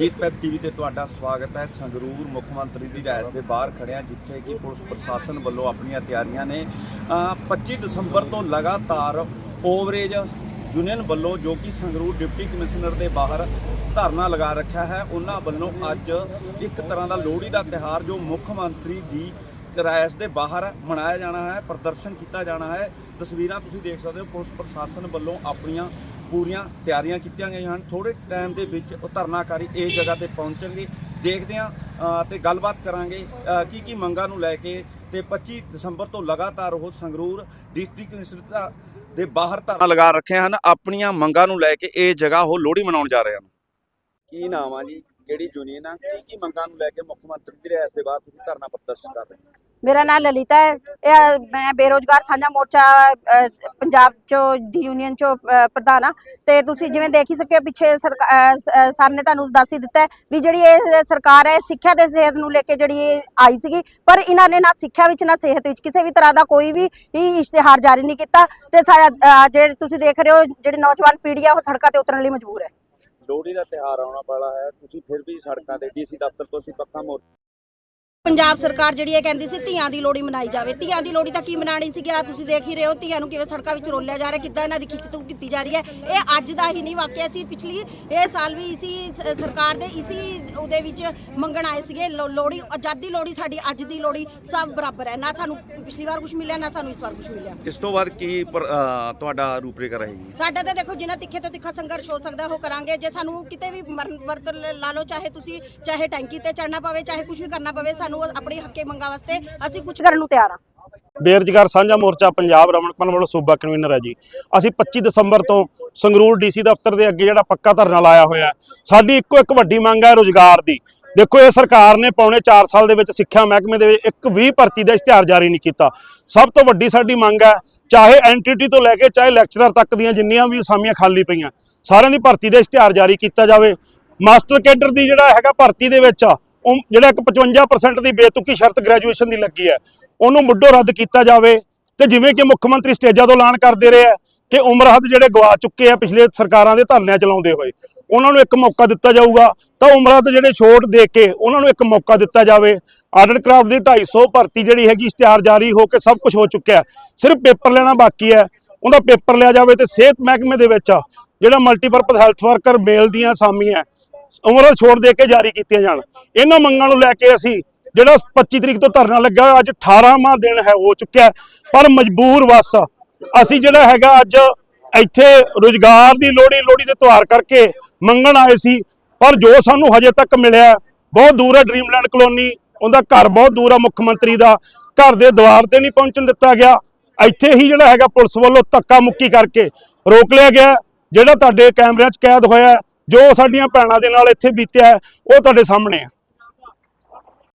Web TV ਤੇ ਤੁਹਾਡਾ ਸਵਾਗਤ ਹੈ। ਸੰਗਰੂਰ ਮੁੱਖ ਮੰਤਰੀ ਦੀ ਰਿਹਾਇਸ਼ ਦੇ ਬਾਹਰ ਖੜਿਆ ਜਿੱਥੇ ਕਿ ਪੁਲਿਸ ਪ੍ਰਸ਼ਾਸਨ ਵੱਲੋਂ ਆਪਣੀਆਂ ਤਿਆਰੀਆਂ ਨੇ। ਅ, 25 ਦਸੰਬਰ ਤੋਂ ਲਗਾਤਾਰ ਓਵਰੇਜ ਯੂਨੀਅਨ ਵੱਲੋਂ ਜੋ ਕਿ ਸੰਗਰੂਰ ਡਿਪਟੀ ਕਮਿਸ਼ਨਰ ਦੇ ਬਾਹਰ ਧਰਨਾ ਲਗਾ ਰੱਖਿਆ ਹੈ ਉਹਨਾਂ ਵੱਲੋਂ ਅੱਜ ਇੱਕ ਤਰ੍ਹਾਂ ਦਾ ਲੋਹੜੀ ਦਾ ਤਿਹਾਰ ਜੋ ਮੁੱਖ ਮੰਤਰੀ ਦੀ ਰਿਹਾਇਸ਼ ਦੇ ਬਾਹਰ ਮਨਾਇਆ ਜਾਣਾ ਹੈ ਪ੍ਰਦਰਸ਼ਨ ਕੀਤਾ ਜਾਣਾ ਹੈ। ਤਸਵੀਰਾਂ ਤੁਸੀਂ ਦੇਖ ਸਕਦੇ ਹੋ ਪੁਲਿਸ ਪ੍ਰਸ਼ਾਸਨ ਵੱਲੋਂ ਆਪਣੀਆਂ ਪੂਰੀਆਂ ਤਿਆਰੀਆਂ ਕੀਤੀਆਂ ਗਈਆਂ ਹਨ। ਥੋੜੇ ਟਾਈਮ ਦੇ ਵਿੱਚ ਉਹ ਧਰਨਾਕਾਰੀ ਇਸ ਜਗ੍ਹਾ ਤੇ ਪਹੁੰਚਣਗੇ। ਦੇਖਦੇ ਹਾਂ ਅ, ਤੇ ਗੱਲਬਾਤ ਕਰਾਂਗੇ ਕੀ ਕੀ ਮੰਗਾਂ ਨੂੰ ਲੈ ਕੇ ਤੇ 25 ਦਸੰਬਰ ਤੋਂ ਲਗਾਤਾਰ ਉਹ ਸੰਗਰੂਰ ਡਿਸਟ੍ਰਿਕਟ ਕਮਿਸ਼ਨਰ ਦੇ ਬਾਹਰ ਧਰਨਾ ਲਗਾ ਰੱਖੇ ਹਨ। ਆਪਣੀਆਂ ਮੰਗਾਂ ਨੂੰ ਲੈ ਕੇ ਇਹ ਜਗ੍ਹਾ ਉਹ ਲੋਹੜੀ ਮਨਾਉਣ ਜਾ ਰਹੇ ਹਨ। ਕੀ ਨਾਮ ਆ ਜੀ? ਕਿਹੜੀ ਯੂਨੀਅਨ ਆ? ਕੀ ਕੀ ਮੰਗਾਂ ਨੂੰ ਲੈ ਕੇ ਮੁੱਖ ਮੰਤਰੀ ਦੇ ਰਿਹਾਇਸ਼ ਦੇ ਬਾਹਰ ਤੁਸੀਂ ਧਰਨਾ ਪ੍ਰਦਰਸ਼ਨ ਕਰ ਰਹੇ ਹੋ? ਮੇਰਾ ਨਾਮ ਲਲਿਤਾ ਹੈ। ਇਹ, ਮੈਂ ਬੇਰੋਜ਼ਗਾਰ ਸਾਂਝਾ ਮੋਰਚਾ ਪੰਜਾਬ ਚੋਂ, ਦੀ ਯੂਨੀਅਨ ਚੋਂ ਪ੍ਰਧਾਨ ਆ ਤੇ ਤੁਸੀਂ ਜਿਵੇਂ ਦੇਖ ਹੀ ਸਕੇ ਪਿੱਛੇ ਸਰ ਨੇ ਤੁਹਾਨੂੰ ਦੱਸ ਹੀ ਦਿੱਤਾ ਵੀ ਜਿਹੜੀ ਇਹ ਸਰਕਾਰ ਹੈ, ਸਿੱਖਿਆ ਦੇ ਸਿਹਤ ਨੂੰ ਲੈ ਕੇ ਜਿਹੜੀ ਆਈ ਸੀਗੀ, ਪਰ ਇਹਨਾਂ ਨੇ ਨਾ ਸਿੱਖਿਆ ਵਿੱਚ, ਨਾ ਸਿਹਤ ਵਿੱਚ ਕਿਸੇ ਵੀ ਤਰ੍ਹਾਂ ਦਾ ਕੋਈ ਵੀ ਇਸ਼ਤਿਹਾਰ ਜਾਰੀ ਨਹੀਂ ਕੀਤਾ। ਤੇ ਜਿਹੜੇ ਤੁਸੀਂ ਦੇਖ ਰਹੇ ਹੋ, ਜਿਹੜੀ ਨੌਜਵਾਨ ਪੀੜ੍ਹੀ ਆ, ਉਹ ਸੜਕਾਂ ਤੇ ਉਤਰਨ ਲਈ ਮਜਬੂਰ ਹੈ। ਲੋਹੜੀ ਦਾ ਤਿਹਾਰ ਆਉਣਾ ਵਾਲਾ ਹੈ। ਤੁਸੀਂ ਫਿਰ ਵੀ ਸੜਕਾਂ ਤੇ, ਡੀਸੀ ਦਫ਼ਤਰ ਤੋਂ ਅਸੀਂ ਪੱਕਾ ਮੋਰ ਪੰਜਾਬ ਸਰਕਾਰ ਜਿਹੜੀ ਇਹ ਕਹਿੰਦੀ ਸੀ ਧੀਆਂ ਦੀ ਲੋਹੜੀ ਮਨਾਈ ਜਾਵੇ। ਧੀਆਂ ਦੀ ਲੋਹੜੀ ਤਾਂ ਕੀ ਮਨਾਣੀ ਸੀ ਆ ਤੁਸੀਂ ਦੇਖ ਹੀ ਰਹੇ ਹੋ ਧੀਆਂ ਨੂੰ ਕਿਵੇਂ ਸੜਕਾਂ ਵਿੱਚ ਰੋਲਿਆ ਜਾ ਰਿਹਾ ਕਿੱਦਾਂ ਇਹਨਾਂ ਦੀ ਖਿੱਚਤੂ ਕੀਤੀ ਜਾ ਰਹੀ ਹੈ। ਇਹ ਅੱਜ ਦਾ ਹੀ ਨਹੀਂ ਵਾਕਿਆ ਸੀ ਪਿਛਲੀ ਇਹ ਸਾਲ ਵੀ ਇਸੀ ਸਰਕਾਰ ਦੇ ਇਸੀ ਉਹਦੇ ਵਿੱਚ ਮੰਗਣ ਆਏ ਸੀਗੇ। ਲੋਹੜੀ ਆਜ਼ਾਦੀ ਲੋਹੜੀ ਸਾਡੀ ਅੱਜ ਦੀ ਲੋਹੜੀ ਸਭ ਬਰਾਬਰ ਹੈ। ਨਾ ਸਾਨੂੰ ਪਿਛਲੀ ਵਾਰ ਕੁਝ ਮਿਲਿਆ ਨਾ ਸਾਨੂੰ ਇਸ ਵਾਰ ਕੁਝ ਮਿਲਿਆ। ਇਸ ਤੋਂ ਬਾਅਦ ਕੀ ਪਰ- ਅ, ਤੁਹਾਡਾ ਰੂਪਰੇਖਾ ਰਹੇਗੀ? ਸਾਡੇ ਤੇ ਦੇਖੋ ਜਿੰਨਾ ਤਿੱਖੇ ਤੋਂ ਤਿੱਖਾ ਸੰਘਰਸ਼ ਹੋ ਸਕਦਾ ਉਹ ਕਰਾਂਗੇ। ਜੇ ਸਾਨੂੰ ਕਿਤੇ ਵੀ ਮਰਨ ਵਰਤ ਲ- ਲਾ ਲਓ ਚਾਹੇ ਤੁਸੀਂ ਚਾਹੇ ਟੈਂਕੀ ਤੇ ਚੜਨਾ ਪਵੇ ਚਾਹੇ ਕੁਝ ਵੀ ਕਰਨਾ ਪਵੇ ਸਾਨੂੰ ਆਪਣੀ ਹੱਕੇ ਮੰਗਾਂ ਵਾਸਤੇ ਅਸੀਂ ਕੁਝ ਕਰਨ ਨੂੰ ਤਿਆਰ ਹਾਂ। ਬੇਰੁਜ਼ਗਾਰ ਸਾਂਝਾ ਮੋਰਚਾ ਪੰਜਾਬ ਰਮਨਪਨ ਵੱਲੋਂ ਸੂਬਾ ਕਨਵੀਨਰ ਹੈ ਜੀ। ਅਸੀਂ 25 ਦਸੰਬਰ ਤੋਂ ਸੰਗਰੂਰ ਡੀਸੀ ਦਫ਼ਤਰ ਦੇ ਅੱਗੇ ਜਿਹੜਾ ਪੱਕਾ ਧਰਨਾ ਲਾਇਆ ਹੋਇਆ ਸਾਡੀ ਇੱਕੋ ਇੱਕ ਵੱਡੀ ਮੰਗ ਹੈ ਰੋਜ਼ਗਾਰ ਦੀ। ਦੇਖੋ, ਇਹ ਸਰਕਾਰ ਨੇ ਪੌਣੇ 4 ਸਾਲ ਦੇ ਵਿੱਚ ਸਿੱਖਿਆ ਮਹਿਕਮੇ ਦੇ ਵਿੱਚ ਇੱਕ ਵੀ ਭਰਤੀ ਦਾ ਇਸ਼ਤਿਹਾਰ ਜਾਰੀ ਨਹੀਂ ਕੀਤਾ। ਸਭ ਤੋਂ ਵੱਡੀ ਸਾਡੀ ਮੰਗ ਹੈ, ਚਾਹੇ ਐਨਟੀਟੀ ਤੋਂ ਲੈ ਕੇ ਚਾਹੇ ਲੈਕਚਰਰ ਤੱਕ ਦੀਆਂ ਜਿੰਨੀਆਂ ਵੀ ਅਸਾਮੀਆਂ ਖਾਲੀ ਪਈਆਂ, ਸਾਰਿਆਂ ਦੀ ਭਰਤੀ ਦਾ ਇਸ਼ਤਿਹਾਰ ਜਾਰੀ ਕੀਤਾ ਜਾਵੇ। ਮਾਸਟਰ ਕੈਡਰ ਦੀ ਜਿਹੜਾ ਹੈਗਾ ਭਰਤੀ ਦੇ ਵਿੱਚ ਜਿਹੜਾ ਇੱਕ 55% ਦੀ ਬੇਤੁਕੀ ਸ਼ਰਤ ਗ੍ਰੈਜੂਏਸ਼ਨ ਦੀ ਲੱਗੀ ਹੈ, ਉਹਨੂੰ ਮੁੱਢੋਂ ਰੱਦ ਕੀਤਾ ਜਾਵੇ ਤੇ ਜਿਵੇਂ ਕਿ ਮੁੱਖ ਮੰਤਰੀ ਸਟੇਜਾਂ ਤੋਂ ਐਲਾਨ ਕਰਦੇ ਰਹੇ ਆ ਕਿ ਉਮਰ ਹੱਦ ਜਿਹੜੇ ਗਵਾ ਚੁੱਕੇ ਆ ਪਿਛਲੇ ਸਰਕਾਰਾਂ ਦੇ ਧਰਨਿਆਂ ਚਲਾਉਂਦੇ ਹੋਏ, ਉਹਨਾਂ ਨੂੰ ਇੱਕ ਮੌਕਾ ਦਿੱਤਾ ਜਾਊਗਾ, ਤਾਂ ਉਮਰ ਹੱਦ ਜਿਹੜੇ ਛੋਟ ਦੇ ਕੇ ਉਹਨਾਂ ਨੂੰ ਇੱਕ ਮੌਕਾ ਦਿੱਤਾ ਜਾਵੇ। ਆਰਟ ਕਰਾਫਟ ਦੀ 250 ਭਰਤੀ ਜਿਹੜੀ ਹੈਗੀ ਇਸ਼ਤਿਹਾਰ ਜਾਰੀ ਹੋ ਕੇ ਸਭ ਕੁਝ ਹੋ ਚੁੱਕਿਆ ਸਿਰਫ ਪੇਪਰ ਲੈਣਾ ਬਾਕੀ ਹੈ। ਉਹਦਾ ਪੇਪਰ ਲਿਆ ਜਾਵੇ ਤੇ ਸਿਹਤ ਮਹਿਕਮੇ ਦੇ ਵਿੱਚ ਜਿਹੜਾ ਮਲਟੀਪਰਪਸ ਹੈਲਥ ਵਰਕਰ ਮੇਲ ਦੀਆਂ ਅਸਾਮੀਆਂ ਉਮਰ ਛੋੜ ਦੇ ਕੇ ਜਾਰੀ ਕੀਤੀਆਂ ਜਾਣ। ਇਹਨਾਂ ਮੰਗਾਂ ਨੂੰ ਲੈ ਕੇ ਅਸੀਂ ਜਿਹੜਾ 25 ਤਰੀਕ ਤੋਂ ਧਰਨਾ ਲੱਗਾ, ਅੱਜ 18ਵਾਂ ਦਿਨ ਹੈ, ਹੋ ਚੁੱਕਿਆ ਪਰ ਮਜਬੂਰ ਵਸ ਅਸੀਂ ਜਿਹੜਾ ਹੈਗਾ ਅੱਜ ਇੱਥੇ ਰੋਜ਼ਗਾਰ ਦੀ ਲੋੜੀ ਲੋੜੀ ਦੇ ਤਿਉਹਾਰ ਕਰਕੇ ਮੰਗਣ ਆਏ ਸੀ, ਪਰ ਜੋ ਸਾਨੂੰ ਹਜੇ ਤੱਕ ਮਿਲਿਆ ਬਹੁਤ ਦੂਰ ਹੈ ਡ੍ਰੀਮਲੈਂਡ ਕਲੋਨੀ, ਉਹਦਾ ਘਰ ਬਹੁਤ ਦੂਰ ਹੈ ਮੁੱਖ ਮੰਤਰੀ ਦਾ, ਘਰ ਦੇ ਦੁਆਰ ਤੇ ਨਹੀਂ ਪਹੁੰਚਣ ਦਿੱਤਾ ਗਿਆ। ਇੱਥੇ ਹੀ ਜਿਹੜਾ ਹੈਗਾ ਪੁਲਿਸ ਵੱਲੋਂ ਧੱਕਾ ਮੁੱਕੀ ਕਰਕੇ ਰੋਕ ਲਿਆ ਗਿਆ ਜਿਹੜਾ ਤੁਹਾਡੇ ਕੈਮਰਿਆਂ 'ਚ ਕੈਦ ਹੋਇਆ ਜੋ ਸਾਡੀਆਂ ਭੈਣਾਂ ਦੇ ਨਾਲ ਇੱਥੇ ਬੀਤਿਆ ਹੈ, ਉਹ ਤੁਹਾਡੇ ਸਾਹਮਣੇ ਹੈ